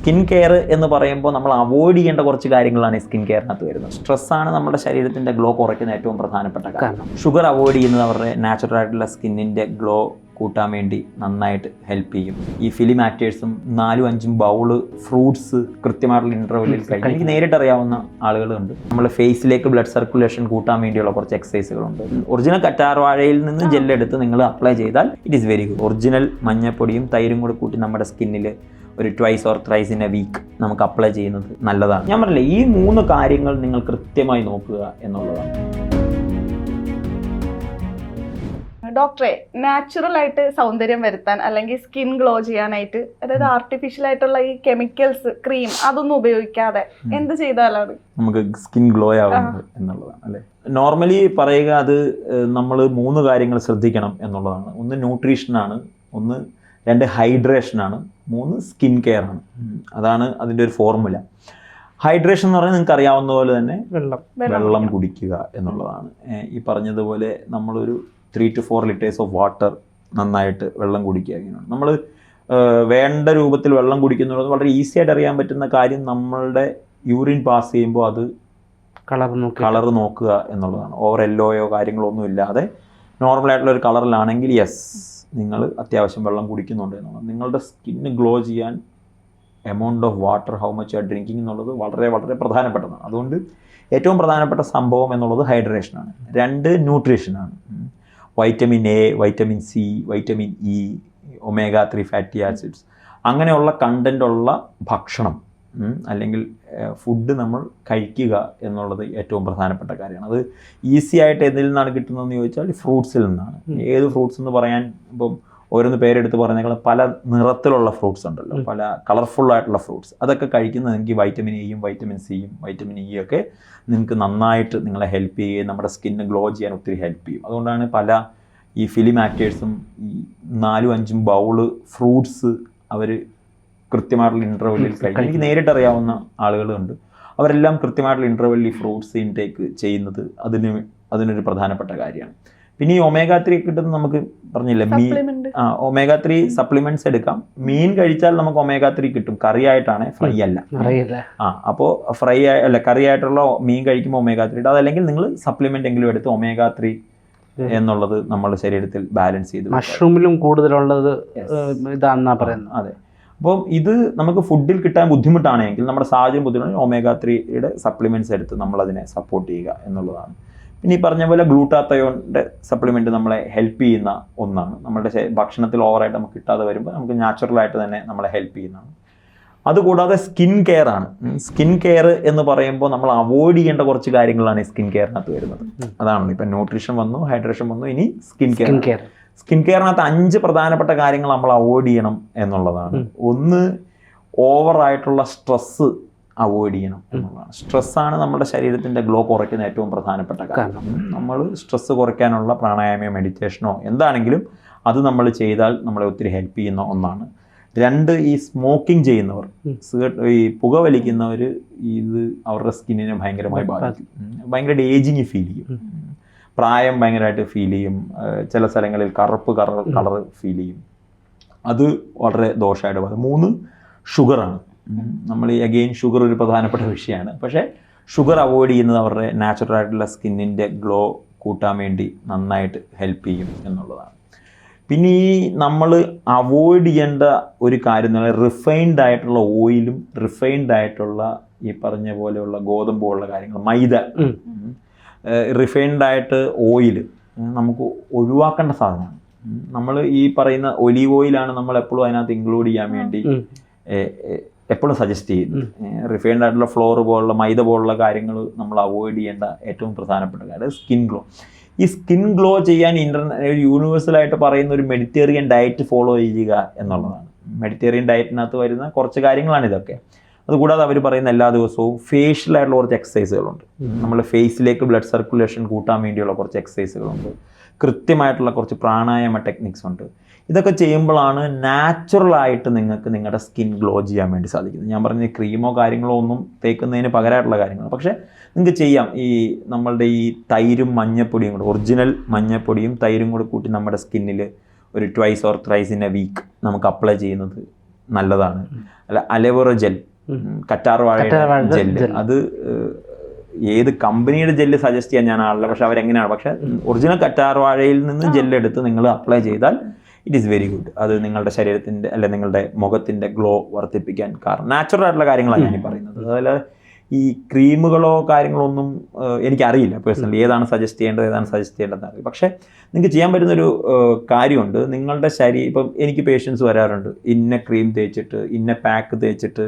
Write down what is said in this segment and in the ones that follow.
Skin care എന്ന് പറയുമ്പോൾ നമ്മൾ അവോയ്ഡ് ചെയ്യേണ്ട കുറച്ച് കാര്യങ്ങളാണ് ഈ സ്കിൻ കെയറിനകത്ത് വരുന്നത്. സ്ട്രെസ്സാണ് നമ്മുടെ ശരീരത്തിന്റെ ഗ്ലോ കുറയ്ക്കുന്ന ഏറ്റവും പ്രധാനപ്പെട്ട കാരണം ഷുഗർ അവോയ്ഡ് ചെയ്യുന്നത് അവരുടെ നാച്ചുറൽ ആയിട്ടുള്ള സ്കിന്നിന്റെ ഗ്ലോ കൂട്ടാൻ വേണ്ടി നന്നായിട്ട് ഹെൽപ്പ് ചെയ്യും. ഈ ഫിലിം ആക്ടേഴ്സും നാലും അഞ്ചും ബൗൾ ഫ്രൂട്ട്സ് കൃത്യമായിട്ടുള്ള ഇന്റർവെല്ലിൽ കഴിക്കും. എനിക്ക് നേരിട്ട് അറിയാവുന്ന ആളുകളുണ്ട്. നമ്മൾ ഫേസിലേക്ക് ബ്ലഡ് സർക്കുലേഷൻ കൂട്ടാൻ വേണ്ടിയുള്ള കുറച്ച് എക്സസൈസുകളുണ്ട് ഒറിജിനൽ കറ്റാർവാഴയിൽ നിന്ന് ജെല്ലെടുത്ത് നിങ്ങൾ അപ്ലൈ ചെയ്താൽ it is very good original മഞ്ഞപ്പൊടിയും തൈരും കൂടെ കൂട്ടി നമ്മുടെ സ്കിന്നിൽ ഒരു twice or thrice in a week നമുക്ക് അപ്ലൈ ചെയ്യുന്നത് നല്ലതാണ്. ഞാൻ പറഞ്ഞില്ലേ ഈ മൂന്ന് കാര്യങ്ങൾ നിങ്ങൾ കൃത്യമായി നോക്കുക എന്നുള്ളതാണ്. ഡോക്ടറെ നാച്ചുറൽ ആയിട്ട് സൗന്ദര്യം വരുത്താൻ അല്ലെങ്കിൽ സ്കിൻ ഗ്ലോ ചെയ്യാനായിട്ട് അതായത് ആർട്ടിഫിഷ്യൽ ആയിട്ടുള്ള ഈ കെമിക്കൽസ് ക്രീം അതൊന്നും ഉപയോഗിക്കാതെ എന്ത് ചെയ്താലാണ്? നമുക്ക് സ്കിൻ ഗ്ലോ ആവുന്നത് എന്നുള്ളതാണ് അല്ലേ? നോർമലി പറയുക അത് നമ്മൾ മൂന്ന് കാര്യങ്ങൾ ശ്രദ്ധിക്കണം എന്നുള്ളതാണ്. ഒന്ന് ന്യൂട്രീഷനാണ് ഒന്ന് രണ്ട് ഹൈഡ്രേഷനാണ് മൂന്ന് സ്കിൻ കെയർ ആണ്. അതാണ് അതിന്റെ ഒരു ഫോർമുല. ഹൈഡ്രേഷൻ എന്ന് പറഞ്ഞാൽ നിങ്ങൾക്ക് അറിയാവുന്ന പോലെ തന്നെ വെള്ളം. വെള്ളം കുടിക്കുക. എന്നുള്ളതാണ്. ഈ പറഞ്ഞതുപോലെ നമ്മളൊരു three two four litres of water നന്നായിട്ട് വെള്ളം കുടിക്കുക ഇങ്ങനെയാണ്. നമ്മൾ വേണ്ട രൂപത്തിൽ വെള്ളം കുടിക്കുന്നുള്ളത് വളരെ ഈസി ആയിട്ട് അറിയാൻ പറ്റുന്ന കാര്യം നമ്മളുടെ യൂറിൻ പാസ് ചെയ്യുമ്പോൾ അത് കളർ കളർ നോക്കുക എന്നുള്ളതാണ്. ഓവർ യെല്ലോയോ കാര്യങ്ങളോ ഒന്നും ഇല്ലാതെ നോർമൽ ആയിട്ടുള്ള ഒരു കളറിലാണെങ്കിൽ യെസ് നിങ്ങൾ അത്യാവശ്യം വെള്ളം കുടിക്കുന്നുണ്ട് എന്നുള്ളത്. നിങ്ങളുടെ സ്കിന്ന് ഗ്ലോ ചെയ്യാൻ amount of water how much are drinking എന്നുള്ളത് വളരെ വളരെ പ്രധാനപ്പെട്ടതാണ്. അതുകൊണ്ട് ഏറ്റവും പ്രധാനപ്പെട്ട സംഭവം എന്നുള്ളത് ഹൈഡ്രേഷനാണ് രണ്ട് ന്യൂട്രീഷനാണ് vitamin A vitamin C vitamin E omega three fatty acids അങ്ങനെയുള്ള കണ്ടന്റുള്ള ഭക്ഷണം. അല്ലെങ്കിൽ ഫുഡ് നമ്മൾ കഴിക്കുക എന്നുള്ളത് ഏറ്റവും പ്രധാനപ്പെട്ട കാര്യമാണ്. അത് ഈസി ആയിട്ട് എന്തിൽ നിന്നാണ് കിട്ടുന്നതെന്ന് ചോദിച്ചാൽ ഫ്രൂട്ട്സിൽ നിന്നാണ്. ഏത് ഫ്രൂട്ട്സ് എന്ന് പറയാൻ ഇപ്പം ഓരോന്ന് പേരെടുത്ത് പറഞ്ഞേക്കാൾ പല നിറത്തിലുള്ള ഫ്രൂട്ട്സ് ഉണ്ടല്ലോ. പല കളർഫുൾ ആയിട്ടുള്ള ഫ്രൂട്ട്സ് അതൊക്കെ കഴിക്കുന്നത് നിങ്ങൾക്ക് വൈറ്റമിൻ എയും വൈറ്റമിൻ സിയും വൈറ്റമിൻ ഇ ഒക്കെ നിങ്ങൾക്ക് നന്നായിട്ട് നിങ്ങളെ ഹെൽപ്പ് ചെയ്യുകയും നമ്മുടെ സ്കിന്ന് ഗ്ലോ ചെയ്യാൻ ഒത്തിരി ഹെൽപ്പ് ചെയ്യും. അതുകൊണ്ടാണ് പല ഈ ഫിലിം ആക്ടേഴ്സും ഈ നാലും അഞ്ചും ബൗൾ ഫ്രൂട്ട്സ് അവർ കൃത്യമായിട്ടുള്ള ഇന്റർവെല്ലിൽ കഴിക്കും എനിക്ക് നേരിട്ട് അറിയാവുന്ന ആളുകളുണ്ട്. അവരെല്ലാം കൃത്യമായിട്ടുള്ള ഇന്റർവെല്ലിൽ ഈ ഫ്രൂട്ട്സ് ഇൻടേക്ക് ചെയ്യുന്നത് അതിന് അതിനൊരു പ്രധാനപ്പെട്ട കാര്യമാണ്. പിന്നെ ഈ ഒമേഗ ത്രീ കിട്ടുന്ന നമുക്ക് പറഞ്ഞില്ലേ മീൻ സപ്ലിമെന്റ് ആ ഒമേഗ ത്രീ സപ്ലിമെന്റ്സ് എടുക്കാം. മീൻ കഴിച്ചാൽ നമുക്ക് ഒമേഗ ത്രീ കിട്ടും. കറി ആയിട്ടാണ് ഫ്രൈ അല്ല. ആ അപ്പോൾ ഫ്രൈ അല്ല കറി ആയിട്ടുള്ള മീൻ കഴിക്കുമ്പോൾ ഒമേഗ ത്രീ അതല്ലെങ്കിൽ നിങ്ങൾ സപ്ലിമെന്റ് എങ്കിലും എടുത്ത് ഒമേഗ ത്രീ എന്നുള്ളത് നമ്മുടെ ശരീരത്തിൽ ബാലൻസ് ചെയ്ത് മഷ്റൂമിലും കൂടുതലുള്ളത് ഇതാണെന്നാ പറയുന്നത്. അതെ. അപ്പോൾ ഇത് നമുക്ക് ഫുഡിൽ കിട്ടാൻ ബുദ്ധിമുട്ടാണെങ്കിൽ നമ്മുടെ സാഹചര്യം ബുദ്ധിമുട്ടാണ് ഒമേഗ ത്രീയുടെ സപ്ലിമെന്റ്സ് എടുത്ത് നമ്മളതിനെ സപ്പോർട്ട് ചെയ്യുക എന്നുള്ളതാണ്. പിന്നെ ഈ പറഞ്ഞ പോലെ ഗ്ലൂട്ടാത്തയോന്റെ സപ്ലിമെന്റ് നമ്മളെ ഹെൽപ്പ് ചെയ്യുന്ന ഒന്നാണ്. നമ്മുടെ ഭക്ഷണത്തിൽ ഓവറായിട്ട് നമുക്ക് കിട്ടാതെ വരുമ്പോൾ നമുക്ക് നാച്ചുറലായിട്ട് തന്നെ നമ്മളെ ഹെൽപ്പ് ചെയ്യുന്നതാണ്. അതുകൂടാതെ സ്കിൻ കെയർ ആണ്. സ്കിൻ കെയർ എന്ന് പറയുമ്പോൾ നമ്മൾ അവോയ്ഡ് ചെയ്യേണ്ട കുറച്ച് കാര്യങ്ങളാണ് ഈ സ്കിൻ കെയറിനകത്ത് വരുന്നത്. അതാണ്. ഇപ്പം ന്യൂട്രീഷൻ വന്നു ഹൈഡ്രേഷൻ വന്നു ഇനി സ്കിൻ കെയർ സ്കിൻ കെയറിനകത്ത് അഞ്ച് പ്രധാനപ്പെട്ട കാര്യങ്ങൾ നമ്മൾ അവോയ്ഡ് ചെയ്യണം എന്നുള്ളതാണ്. ഒന്ന് ഓവറായിട്ടുള്ള സ്ട്രെസ്സ് അവോയ്ഡ് ചെയ്യണം എന്നുള്ളതാണ്. സ്ട്രെസ്സാണ് നമ്മുടെ ശരീരത്തിന്റെ ഗ്ലോ കുറയ്ക്കുന്ന ഏറ്റവും പ്രധാനപ്പെട്ട കാരണം. നമ്മൾ സ്ട്രെസ്സ് കുറയ്ക്കാനുള്ള പ്രാണായാമയോ മെഡിറ്റേഷനോ എന്താണെങ്കിലും അത് നമ്മൾ ചെയ്താൽ നമ്മളെ ഒത്തിരി ഹെൽപ്പ് ചെയ്യുന്ന ഒന്നാണ്. രണ്ട് ഈ സ്മോക്കിംഗ് ചെയ്യുന്നവർ സിഗരറ്റ് ഈ പുക വലിക്കുന്നവർ ഇത് അവരുടെ സ്കിന്നിനെ ഭയങ്കരമായി ബാധിക്കും. ഭയങ്കര ഭയങ്കരമായിട്ട് ഏജിങ് ഫീൽ ചെയ്യും. പ്രായം ഭയങ്കരമായിട്ട് ഫീൽ ചെയ്യും. ചില സ്ഥലങ്ങളിൽ കറുപ്പ് കളർ കളർ ഫീൽ ചെയ്യും. അത് വളരെ ദോഷമായിട്ട് ബാധിക്കും. മൂന്ന് ഷുഗറാണ്. നമ്മൾ ഈ അഗെയിൻ ഷുഗർ ഒരു പ്രധാനപ്പെട്ട വിഷയമാണ്. പക്ഷേ ഷുഗർ അവോയ്ഡ് ചെയ്യുന്നത് അവരുടെ നാച്ചുറൽ ആയിട്ടുള്ള സ്കിന്നിന്റെ ഗ്ലോ കൂട്ടാൻ വേണ്ടി നന്നായിട്ട് ഹെൽപ്പ് ചെയ്യും എന്നുള്ളതാണ്. പിന്നെ ഈ നമ്മൾ അവോയ്ഡ് ചെയ്യേണ്ട ഒരു കാര്യം എന്ന് പറഞ്ഞാൽ റിഫൈൻഡ് ആയിട്ടുള്ള ഓയിലും റിഫൈൻഡ് ആയിട്ടുള്ള ഈ പറഞ്ഞ പോലെയുള്ള ഗോതമ്പ് പോലുള്ള കാര്യങ്ങൾ മൈദ. റിഫൈൻഡ് ആയിട്ട് ഓയിൽ നമുക്ക് ഒഴിവാക്കേണ്ട സാധനമാണ്. നമ്മൾ ഈ പറയുന്ന ഒലീവ് ഓയിലാണ് നമ്മൾ എപ്പോഴും അതിനകത്ത് ഇൻക്ലൂഡ് ചെയ്യാൻ വേണ്ടി എപ്പോഴും സജസ്റ്റ് ചെയ്യുന്നത്. റിഫൈൻഡ് ആയിട്ടുള്ള ഫ്ലോർ പോലുള്ള മൈദ പോലുള്ള കാര്യങ്ങൾ നമ്മൾ അവോയ്ഡ് ചെയ്യേണ്ട ഏറ്റവും പ്രധാനപ്പെട്ട കാര്യം സ്കിൻ ഗ്ലോ ഈ സ്കിൻ ഗ്ലോ ചെയ്യാൻ ഇന്റർനെ യൂണിവേഴ്സൽ യൂണിവേഴ്സലായിട്ട് പറയുന്ന ഒരു മെഡിറ്റേറിയൻ ഡയറ്റ് ഫോളോ ചെയ്യുക എന്നുള്ളതാണ്. മെഡിറ്റേറിയൻ ഡയറ്റിനകത്ത് വരുന്ന കുറച്ച് കാര്യങ്ങളാണ് ഇതൊക്കെ. അതുകൂടാതെ അവർ പറയുന്ന എല്ലാ ദിവസവും ഫേഷ്യൽ ആയിട്ടുള്ള കുറച്ച് എക്സസൈസുകളുണ്ട് നമ്മുടെ ഫേസിലേക്ക് ബ്ലഡ് സർക്കുലേഷൻ കൂട്ടാൻ വേണ്ടിയുള്ള കുറച്ച് എക്സസൈസുകളുണ്ട് കൃത്യമായിട്ടുള്ള കുറച്ച് പ്രാണായാമ ടെക്നിക്സ് ഉണ്ട്. ഇതൊക്കെ ചെയ്യുമ്പോഴാണ് നാച്ചുറലായിട്ട് നിങ്ങൾക്ക് നിങ്ങളുടെ സ്കിൻ ഗ്ലോ ചെയ്യാൻ വേണ്ടി സാധിക്കുന്നത്. ഞാൻ പറഞ്ഞ ക്രീമോ കാര്യങ്ങളോ ഒന്നും തേക്കുന്നതിന് പകരമായിട്ടുള്ള കാര്യങ്ങൾ പക്ഷേ നിങ്ങൾക്ക് ചെയ്യാം. ഈ നമ്മളുടെ ഈ തൈരും മഞ്ഞപ്പൊടിയും കൂടെ ഒറിജിനൽ മഞ്ഞപ്പൊടിയും തൈരും കൂടെ കൂട്ടി നമ്മുടെ സ്കിന്നിൽ ഒരു twice or thrice in a week നമുക്ക് അപ്ലൈ ചെയ്യുന്നത് നല്ലതാണ്. അല്ല അലവറ ജെൽ കറ്റാർ വാഴ ജെല്ല് അത് ഏത് കമ്പനിയുടെ ജെല്ല് സജസ്റ്റ് ചെയ്യാൻ ഞാൻ ആളില്ല പക്ഷെ അവരെങ്ങനെയാണ്? പക്ഷെ ഒറിജിനൽ കറ്റാർ വാഴയിൽ നിന്ന് ജെല്ല് എടുത്ത് നിങ്ങൾ അപ്ലൈ ചെയ്താൽ ഇറ്റ് ഈസ് വെരി ഗുഡ് അത് നിങ്ങളുടെ ശരീരത്തിന്റെ അല്ലെ നിങ്ങളുടെ മുഖത്തിന്റെ ഗ്ലോ വർദ്ധിപ്പിക്കാൻ കാരണം. നാച്ചുറൽ ആയിട്ടുള്ള കാര്യങ്ങളാണ് ഞാൻ പറയുന്നത്. അതുപോലെ ഈ ക്രീമുകളോ കാര്യങ്ങളോ ഒന്നും എനിക്കറിയില്ല പേഴ്സണലി ഏതാണ് സജസ്റ്റ് ചെയ്യേണ്ടത് ഏതാണ് സജസ്റ്റ് ചെയ്യേണ്ടത് അറിയില്ല. പക്ഷേ നിങ്ങൾക്ക് ചെയ്യാൻ പറ്റുന്നൊരു കാര്യമുണ്ട്. നിങ്ങളുടെ ശരീരം ഇപ്പം എനിക്ക് പേഷ്യൻസ് വരാറുണ്ട്. ഇന്ന ക്രീം തേച്ചിട്ട് ഇന്ന പാക്ക് തേച്ചിട്ട്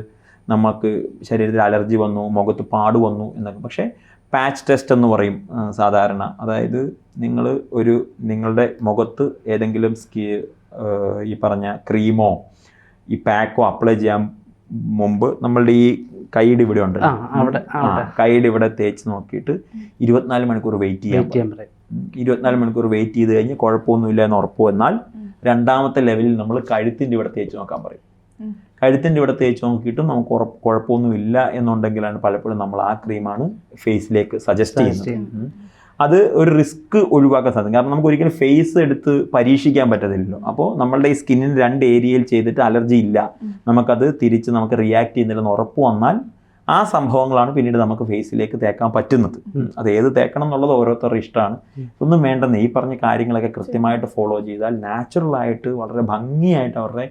നമുക്ക് ശരീരത്തിൽ അലർജി വന്നു മുഖത്ത് പാട് വന്നു എന്നൊക്കെ. പക്ഷേ പാച്ച് ടെസ്റ്റ് എന്ന് പറയും സാധാരണ. അതായത് നിങ്ങൾ ഒരു നിങ്ങളുടെ മുഖത്ത് ഏതെങ്കിലും സ്കി ഈ പറഞ്ഞ ക്രീമോ ഈ പാക്കോ അപ്ലൈ ചെയ്യാൻ മുമ്പ് നമ്മളുടെ ഈ കൈയുടെ ഇവിടെ ഉണ്ട് കൈയുടെ ഇവിടെ തേച്ച് നോക്കിയിട്ട് ഇരുപത്തിനാല് മണിക്കൂർ വെയിറ്റ് ചെയ്യാൻ ഉം. ഇരുപത്തിനാല് മണിക്കൂർ വെയിറ്റ് ചെയ്ത് കഴിഞ്ഞ് കുഴപ്പമൊന്നുമില്ല എന്ന് ഉറപ്പ് വന്നാൽ രണ്ടാമത്തെ ലെവലിൽ നമ്മൾ കഴുത്തിന്റെ ഇവിടെ തേച്ച് നോക്കാൻ പറയും. കഴുത്തിന്റെ ഇവിടെ തേച്ച് നോക്കിയിട്ടും നമുക്ക് ഉറപ്പ് കുഴപ്പമൊന്നുമില്ല എന്നുണ്ടെങ്കിലാണ് പലപ്പോഴും നമ്മൾ ആ ക്രീമാണ് ഫേസിലേക്ക് സജസ്റ്റ് ചെയ്യുന്നത്. അത് ഒരു റിസ്ക് ഒഴിവാക്കാൻ സാധിക്കും. കാരണം നമുക്ക് ഒരിക്കലും ഫേസ് എടുത്ത് പരീക്ഷിക്കാൻ പറ്റത്തില്ലല്ലോ. അപ്പോൾ നമ്മളുടെ ഈ സ്കിന്നിന് രണ്ട് ഏരിയയിൽ ചെയ്തിട്ട് അലർജി ഇല്ല. നമുക്കത് തിരിച്ച് നമുക്ക് റിയാക്ട് ചെയ്യുന്നില്ലെന്ന് ഉറപ്പ് വന്നാൽ ആ സംഭവങ്ങളാണ് പിന്നീട് നമുക്ക് ഫേസിലേക്ക് തേക്കാൻ പറ്റുന്നത്. അത് ഏത് തേക്കണം എന്നുള്ളത് ഓരോരുത്തരുടെ ഇഷ്ടമാണ്. ഒന്നും വേണ്ടെന്ന് ഈ പറഞ്ഞ കാര്യങ്ങളൊക്കെ കൃത്യമായിട്ട് ഫോളോ ചെയ്താൽ നാച്ചുറലായിട്ട് വളരെ ഭംഗിയായിട്ട് അവരുടെ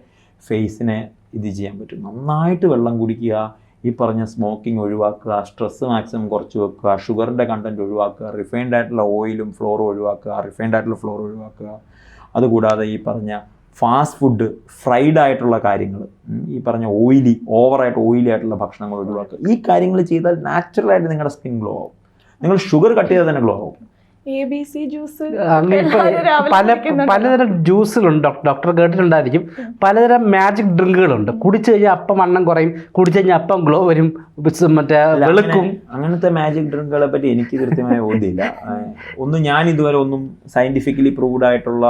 ഫേസിനെ ഇത് ചെയ്യാൻ പറ്റും. നന്നായിട്ട് വെള്ളം കുടിക്കുക ഈ പറഞ്ഞ സ്മോക്കിംഗ് ഒഴിവാക്കുക സ്ട്രെസ് മാക്സിമം കുറച്ച് വെക്കുക ഷുഗറിന്റെ കണ്ടന്റ് ഒഴിവാക്കുക റിഫൈൻഡ് ആയിട്ടുള്ള ഓയിലും ഫ്ലോറും ഒഴിവാക്കുക റിഫൈൻഡ് ആയിട്ടുള്ള ഫ്ലോർ ഒഴിവാക്കുക. അതുകൂടാതെ ഈ പറഞ്ഞ ഫാസ്റ്റ് ഫുഡ് ഫ്രൈഡ് ആയിട്ടുള്ള കാര്യങ്ങൾ ഈ പറഞ്ഞ ഓയിലി ഓവറായിട്ട് ഓയിലി ആയിട്ടുള്ള ഭക്ഷണങ്ങൾ ഒഴിവാക്കുക. ഈ കാര്യങ്ങൾ ചെയ്താൽ നാച്ചുറലായിട്ട് നിങ്ങളുടെ സ്കിൻ ഗ്ലോ ആവും. നിങ്ങൾ ഷുഗർ കട്ട് ചെയ്താൽ തന്നെ ഗ്ലോ ആവും. പല പലതരം ജ്യൂസുകളുണ്ട് ഡോക്ടർ ഡോക്ടർ കേട്ടിട്ടുണ്ടായിരിക്കും. പലതരം മാജിക് ഡ്രിങ്കുകളുണ്ട് കുടിച്ചു കഴിഞ്ഞാൽ അപ്പം വണ്ണം കുറയും. കുടിച്ചു കഴിഞ്ഞാൽ അപ്പം ഗ്ലോ വരും. മറ്റേ വെളുക്കും. അങ്ങനത്തെ മാജിക് ഡ്രിങ്കുകളെ പറ്റി എനിക്ക് കൃത്യമായി ഓർമ്മയില്ല ഒന്നും ഞാൻ ഇതുവരെ ഒന്നും സയന്റിഫിക്കലി പ്രൂവ്ഡ് ആയിട്ടുള്ള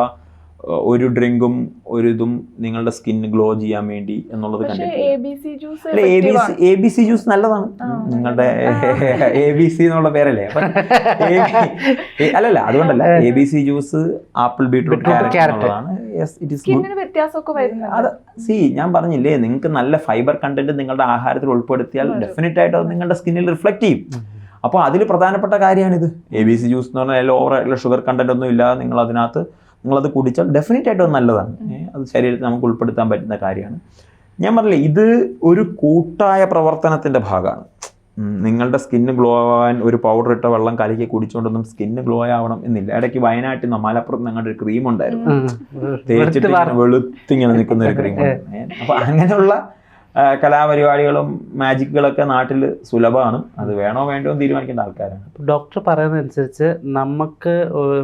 ഒരു ഡ്രിങ്കും ഒരു ഇതും നിങ്ങളുടെ സ്കിൻ ഗ്ലോ ചെയ്യാൻ വേണ്ടി എന്നുള്ളത് കണ്ടിട്ടില്ല. എ ബി സി ജ്യൂസ് നല്ലതാണ്. നിങ്ങളുടെ എ ബി സി എന്നുള്ള പേരല്ലേ? അല്ലല്ല അതുകൊണ്ടല്ല. A B C juice apple beetroot carrot C ഞാൻ പറഞ്ഞില്ലേ നിങ്ങൾക്ക് നല്ല ഫൈബർ കണ്ടന്റ് നിങ്ങളുടെ ആഹാരത്തിൽ ഉൾപ്പെടുത്തിയാൽ. ഡെഫിനറ്റ് ആയിട്ട് അത് നിങ്ങളുടെ സ്കിന്നിൽ റിഫ്ലക്ട് ചെയ്യും. അപ്പോൾ അതിൽ പ്രധാനപ്പെട്ട കാര്യമാണിത്. എ ബി സി ജ്യൂസ് എന്ന് പറഞ്ഞാൽ ഓവർ ആയിട്ടുള്ള ഷുഗർ കണ്ടന്റ് ഒന്നും ഇല്ലാതെ നിങ്ങൾ അതിനകത്ത് നിങ്ങളത് കുടിച്ചാൽ ഡെഫിനറ്റ് ആയിട്ടും നല്ലതാണ്. അത് ശരീരത്തിൽ നമുക്ക് ഉൾപ്പെടുത്താൻ പറ്റുന്ന കാര്യമാണ്. ഞാൻ പറഞ്ഞില്ലേ ഇത് ഒരു കൂട്ടായ പ്രവർത്തനത്തിന്റെ ഭാഗമാണ്. നിങ്ങളുടെ സ്കിന്ന് ഗ്ലോ ആവാൻ ഒരു പൗഡർ ഇട്ട വെള്ളം കലക്കി കുടിച്ചുകൊണ്ടൊന്നും സ്കിന്ന് ഗ്ലോ ആവണം എന്നില്ല. ഇടയ്ക്ക് വയനാട്ടിൽ നിന്ന് മലപ്പുറത്ത് ഞങ്ങളുടെ ഒരു ക്രീം ഉണ്ടായിരുന്നു. തേച്ചിട്ട് വെളുത്തിങ്ങനെ നിൽക്കുന്ന ഒരു ക്രീം അപ്പൊ അങ്ങനെയുള്ള കലാപരിപാടികളും മാജിക്കുകളൊക്കെ നാട്ടിൽ സുലഭമാണ്. അത് വേണോ വേണ്ടോ എന്ന് തീരുമാനിക്കേണ്ട ആൾക്കാരാണ്. ഡോക്ടർ പറയുന്നതനുസരിച്ച് നമുക്ക്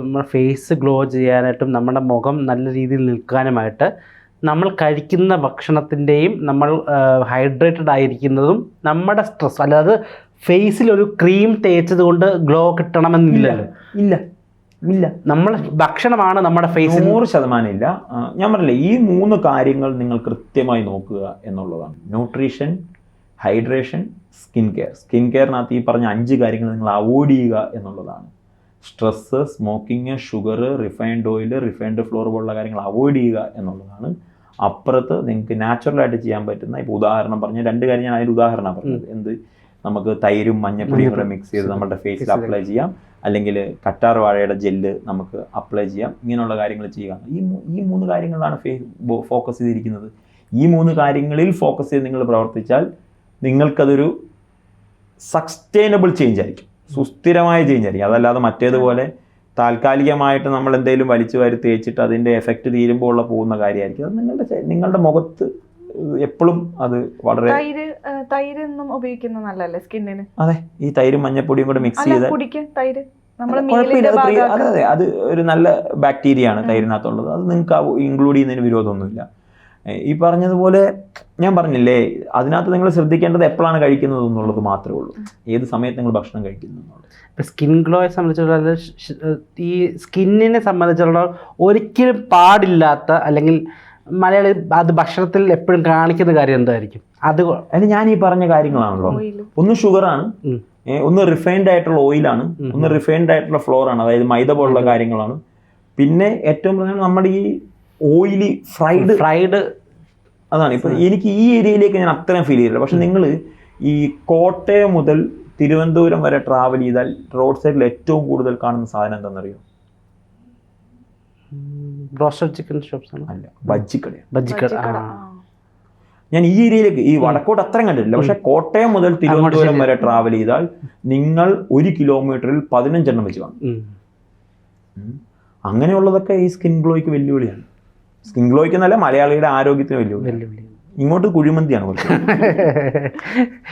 നമ്മുടെ ഫേസ് ഗ്ലോ ചെയ്യാനായിട്ടും നമ്മുടെ മുഖം നല്ല രീതിയിൽ നിൽക്കാനുമായിട്ട് നമ്മൾ കഴിക്കുന്ന ഭക്ഷണത്തിന്റെയും നമ്മൾ ഹൈഡ്രേറ്റഡ് ആയിരിക്കുന്നതും നമ്മുടെ സ്ട്രെസ് അല്ലാതെ ഫേസിൽ ഒരു ക്രീം തേച്ചത് കൊണ്ട് ഗ്ലോ കിട്ടണമെന്നില്ലല്ലോ. ഇല്ല. ഇല്ല. നമ്മൾ ഭക്ഷണമാണ് നമ്മുടെ ഫേസ് നൂറ് ശതമാനം ഇല്ല. ഞാൻ പറഞ്ഞില്ലേ ഈ മൂന്ന് കാര്യങ്ങൾ നിങ്ങൾ കൃത്യമായി നോക്കുക എന്നുള്ളതാണ്. Nutrition hydration skin care skin കെയറിനകത്ത് ഈ പറഞ്ഞ അഞ്ച് കാര്യങ്ങൾ നിങ്ങൾ അവോയ്ഡ് ചെയ്യുക എന്നുള്ളതാണ്. Stress smoking sugar refined oil refined flour പോലുള്ള കാര്യങ്ങൾ അവോയ്ഡ് ചെയ്യുക എന്നുള്ളതാണ്. അപ്പുറത്ത് നിങ്ങൾക്ക് നാച്ചുറലായിട്ട് ചെയ്യാൻ പറ്റുന്ന ഇപ്പോൾ ഉദാഹരണം പറഞ്ഞ രണ്ട് കാര്യം ഞാൻ അതിന് ഉദാഹരണം പറഞ്ഞത്. എന്ത്? നമുക്ക് തൈരും മഞ്ഞപ്പൊടിയും കൂടെ മിക്സ് ചെയ്ത് നമ്മുടെ ഫേസിൽ അപ്ലൈ ചെയ്യാം. അല്ലെങ്കിൽ കറ്റാർ വാഴയുടെ ജെല്ല് നമുക്ക് അപ്ലൈ ചെയ്യാം. ഇങ്ങനെയുള്ള കാര്യങ്ങൾ ചെയ്യുക. ഈ ഈ മൂന്ന് കാര്യങ്ങളിലാണ് ഫോക്കസ് ചെയ്തിരിക്കുന്നത്. ഈ മൂന്ന് കാര്യങ്ങളിൽ ഫോക്കസ് ചെയ്ത് നിങ്ങൾ പ്രവർത്തിച്ചാൽ നിങ്ങൾക്കതൊരു സസ്റ്റൈനബിൾ ചേഞ്ച് ആയിരിക്കും. സുസ്ഥിരമായ ചേഞ്ച് ആയിരിക്കും. അതല്ലാതെ മറ്റേതുപോലെ താൽക്കാലികമായിട്ട് നമ്മൾ എന്തെങ്കിലും വലിച്ചു വാരി തേച്ചിട്ട് അതിന്റെ എഫക്റ്റ് തീരുമ്പോൾ ഉള്ള പോകുന്ന കാര്യമായിരിക്കും. അത് നിങ്ങളുടെ നിങ്ങളുടെ മുഖത്ത് എപ്പോഴും അത് വളരെ തൈര് ഒന്നും ഉപയോഗിക്കുന്നത് നല്ലല്ലേ സ്കിന്നിന്? അതെ ഈ തൈരും മഞ്ഞപ്പൊടിയും കൂടെ മിക്സ് ചെയ്ത് കുടിക്കുക തൈര്. നമ്മൾ കുഴപ്പമില്ല മീലിന്റെ അത് അതെ അതെ ഒരു നല്ല ബാക്ടീരിയ ആണ് തൈരിനകത്തുള്ളത്. അത് നിങ്ങൾക്ക് ഇൻക്ലൂഡ് ചെയ്യുന്നതിന് വിരോധമൊന്നുമില്ല. ഈ പറഞ്ഞതുപോലെ ഞാൻ പറഞ്ഞില്ലേ അതിനകത്ത് നിങ്ങൾ ശ്രദ്ധിക്കേണ്ടത് എപ്പോഴാണ് കഴിക്കുന്നത് എന്നുള്ളത് മാത്രമേ ഉള്ളൂ. ഏത് സമയത്ത് നിങ്ങൾ ഭക്ഷണം കഴിക്കുന്നു എന്നുള്ളത്. സ്കിൻ ഗ്ലോയെ ഷ്- ഈ സ്കിന്നിനെ സംബന്ധിച്ചിടത്തോളം ഒരിക്കലും പാടില്ലാത്ത അല്ലെങ്കിൽ മലയാളി അത് ഭക്ഷണത്തിൽ എപ്പോഴും കാണിക്കുന്ന കാര്യം എന്തായിരിക്കും? അത് അതിന് ഞാൻ ഈ പറഞ്ഞ കാര്യങ്ങളാണല്ലോ. ഒന്ന് ഷുഗറാണ്. ഒന്ന് റിഫൈൻഡ് ആയിട്ടുള്ള ഓയിലാണ്. ഒന്ന് റിഫൈൻഡ് ആയിട്ടുള്ള ഫ്ലോർ ആണ്. അതായത് മൈദ പോലുള്ള കാര്യങ്ങളാണ്. പിന്നെ ഏറ്റവും പ്രധാനം നമ്മുടെ ഈ ഓയിലി ഫ്രൈഡ് ഫ്രൈഡ് അതാണ്. ഇപ്പൊ എനിക്ക് ഈ ഏരിയയിലേക്ക് ഞാൻ അത്രയും ഫീൽ ചെയ്തില്ല പക്ഷെ നിങ്ങൾ ഈ കോട്ടയം മുതൽ തിരുവനന്തപുരം വരെ ട്രാവൽ ചെയ്താൽ റോഡ് സൈഡിൽ ഏറ്റവും കൂടുതൽ കാണുന്ന സാധനം എന്താണെന്നറിയോ? റോസ്റ്റഡ് ചിക്കൻ ഷോപ്സ് ആണ്. അല്ല ബജ്ജിക്കട ബജ്ജിക്കട. ഞാൻ ഈ ഏരിയയിലേക്ക് ഈ വടക്കോട്ട് അത്രയും കണ്ടിട്ടില്ല. പക്ഷെ കോട്ടയം മുതൽ തിരുവനന്തപുരം വരെ ട്രാവൽ ചെയ്താൽ നിങ്ങൾ ഒരു കിലോമീറ്ററിൽ പതിനഞ്ചെണ്ണം വെച്ച് കാണും. അങ്ങനെയുള്ളതൊക്കെ ഈ സ്കിൻ ഗ്ലോയ്ക്ക് വെല്ലുവിളിയാണ്. സ്കിൻ ഗ്ലോയ്ക്ക് എന്നല്ല മലയാളിയുടെ ആരോഗ്യത്തിന് വെല്ലുവിളി വെല്ലുവിളി ഇങ്ങോട്ട് കുഴിമന്തിയാണ് കുറച്ച്.